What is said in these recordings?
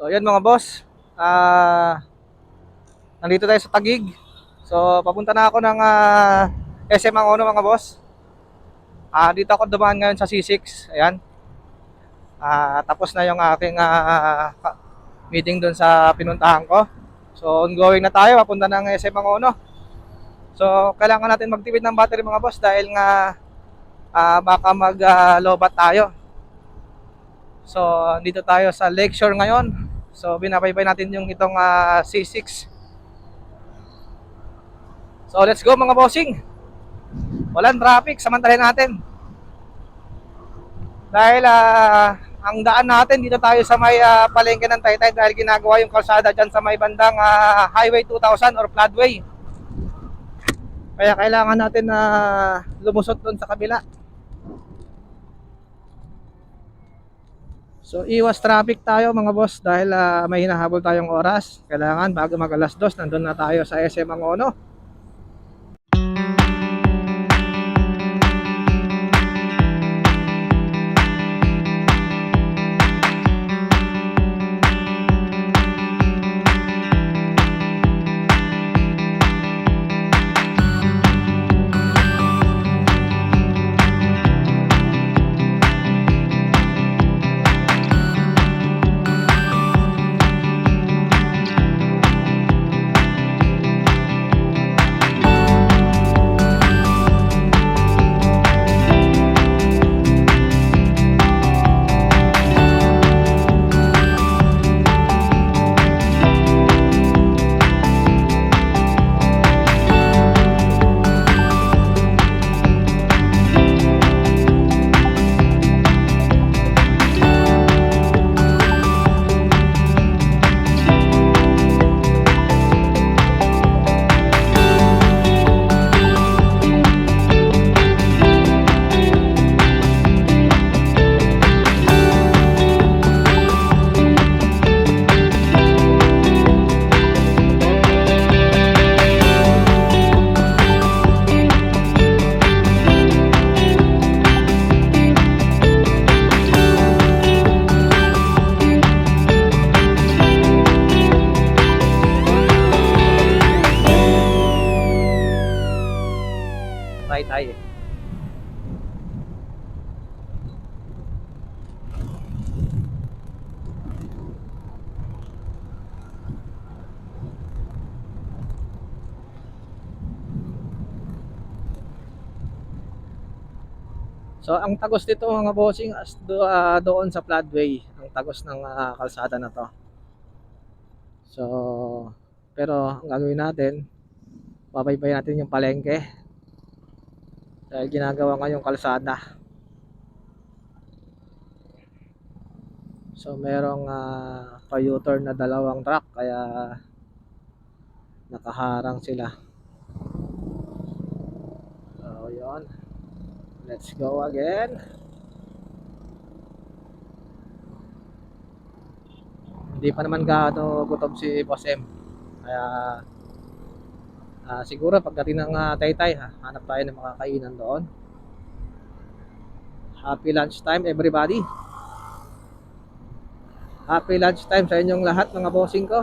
So, yan mga boss. Ah, nandito tayo sa Tagig. So, papunta na ako ng ah, SM Angono mga boss. Ah, dito ako dumaan ngayon sa C6. Ayan. Ah, tapos na yung aking ka- meeting doon sa pinuntahan ko. So, ongoing na tayo papunta ng SM Angono. So, kailangan natin magtipid ng battery mga boss dahil nga ah, baka mag-lobat tayo. So, dito tayo sa Lakeshore ngayon. So, binabaybay natin yung itong ah, C6. So, let's go mga bossing. Walang traffic, samantalahin natin. Dahil ah, ang daan natin dito tayo sa may ah, palengke ng Taytay dahil ginagawa yung kalsada dyan sa may bandang ah, Highway 2000 or Floodway. Kaya kailangan natin na lumusot doon sa kabila. So iwas traffic tayo mga boss dahil ah, may hinahabol tayong oras. Kailangan bago mag alas 2 nandun na tayo sa SM Angono. So ang tagos dito mga bossing as do, ah, doon sa floodway, ang tagos ng ah, kalsada na to. So pero ang gagawin natin, babaybay natin yung palengke dahil ginagawa nga yung kalsada. So merong uh, na dalawang truck kaya nakaharang sila. So yun. Let's go again. Hindi pa naman gaano gutom si Boss M. Kaya Ah, siguro pagdating ng uh, Taytay, ha, hanap tayo ng mga kainan doon. Happy lunch time everybody. Happy lunch time sa inyong lahat mga bossing ko.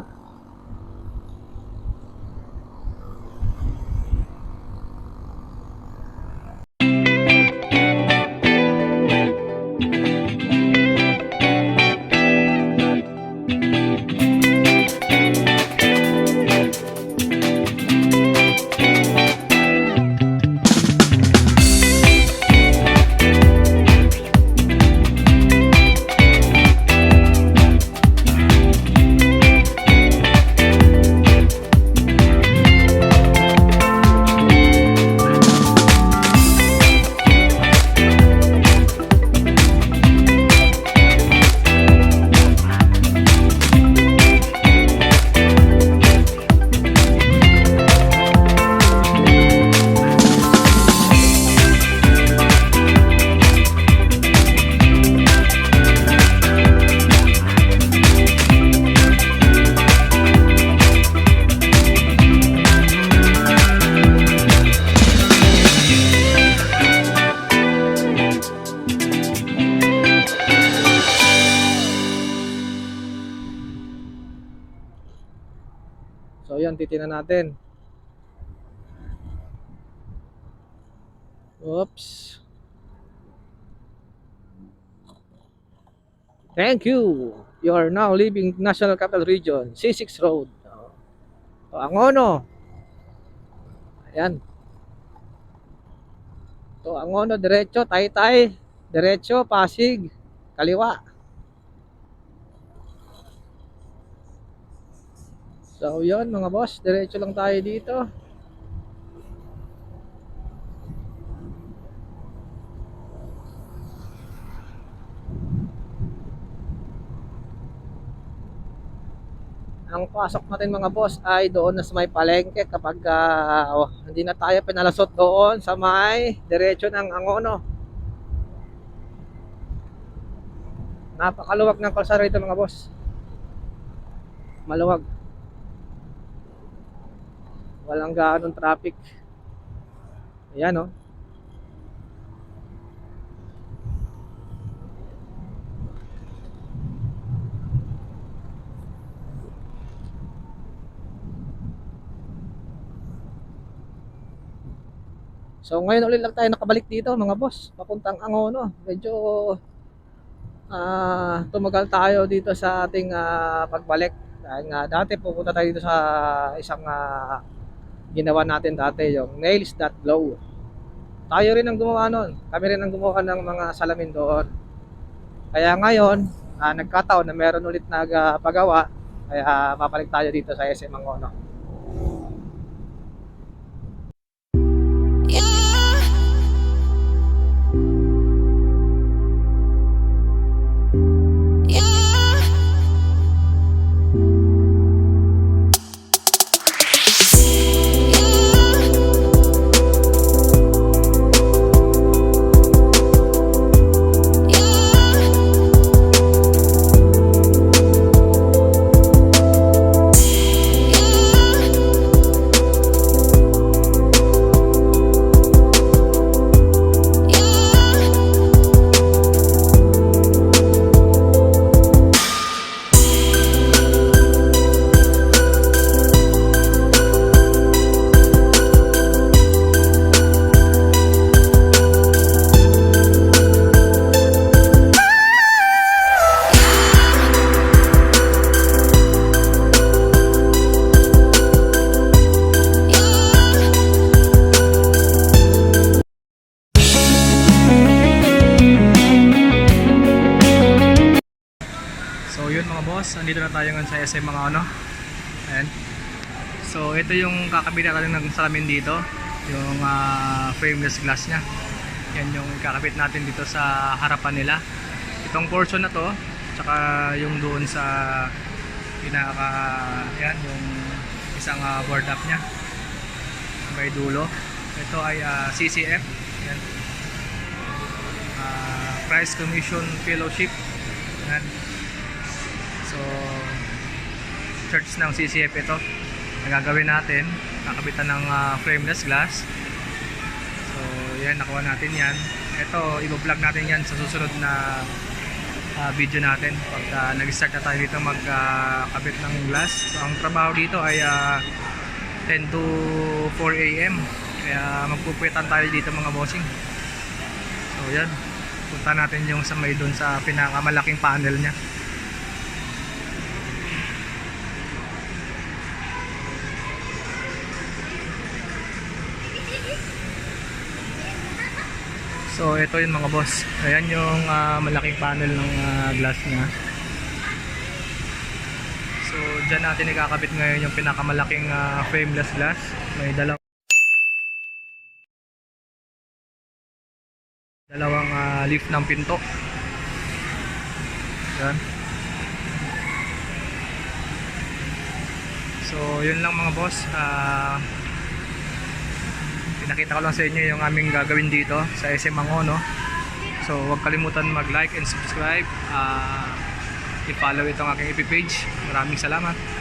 So yan, titingnan natin. Oops. Thank you. You are now leaving National Capital Region, C6 Road. So, Angono. Ayan. To Angono, diretso, Taytay, diretso, Pasig, kaliwa. So, yun mga boss, diretso lang tayo dito. Ang pasok natin mga boss ay doon na sa may palengke kapag ah, oh, hindi na tayo pinalasot doon sa may diretso ng Angono. Napakaluwag ng kalsada rito mga boss. Maluwag. Walang gaanong traffic. Ayan oh. So ngayon ulit lang tayo nakabalik dito mga boss, papuntang Angono. Medyo ah tumagal tayo dito sa ating ah, pagbalik. Dahil nga dati pupunta tayo dito sa isang ah, ginawa natin dati, yung Nails That Glow. Tayo rin ang gumawa nun. Kami rin ang gumawa ng mga salamin doon. Kaya ngayon, ah, nagkataon na meron ulit nagpagawa. Kaya papalik tayo dito sa SM Angono. Mga boss, andito na tayo ngayon sa SM mga ano. Ayan. So ito yung kakabit natin ng salamin dito, yung ah, frameless glass niya. Yan yung kakabit natin dito sa harapan nila. Itong portion na to, tsaka yung doon sa pinaka yan yung isang ah, board up niya. May dulo. Ito ay ah, CCF. Yan. Ah, Price Commission Fellowship. Yan. So, church ng CCF ito. Ang gagawin natin, kakabitan ng ah, frameless glass. So, yan, nakuha natin yan. Ito, i-vlog natin yan sa susunod na ah, video natin. Pag nag-start na tayo dito magkabit ng glass. So, ang trabaho dito ay ah, 10 to 4 a.m. Kaya magpupuwitan tayo dito mga bossing. So, yan. Punta natin yung sa may doon sa pinakamalaking panel niya. So ito yung mga boss. Ayan yung ah, malaking panel ng ah, glass niya. So dyan natin ikakabit ngayon yung pinakamalaking ah, frameless glass. May dalaw dalawang ah, leaf ng pinto. Yan. So yun lang mga boss. Ah pinakita ko lang sa inyo yung aming gagawin dito sa SM Mangono so huwag kalimutan mag like and subscribe uh, i-follow itong aking FB page. Maraming salamat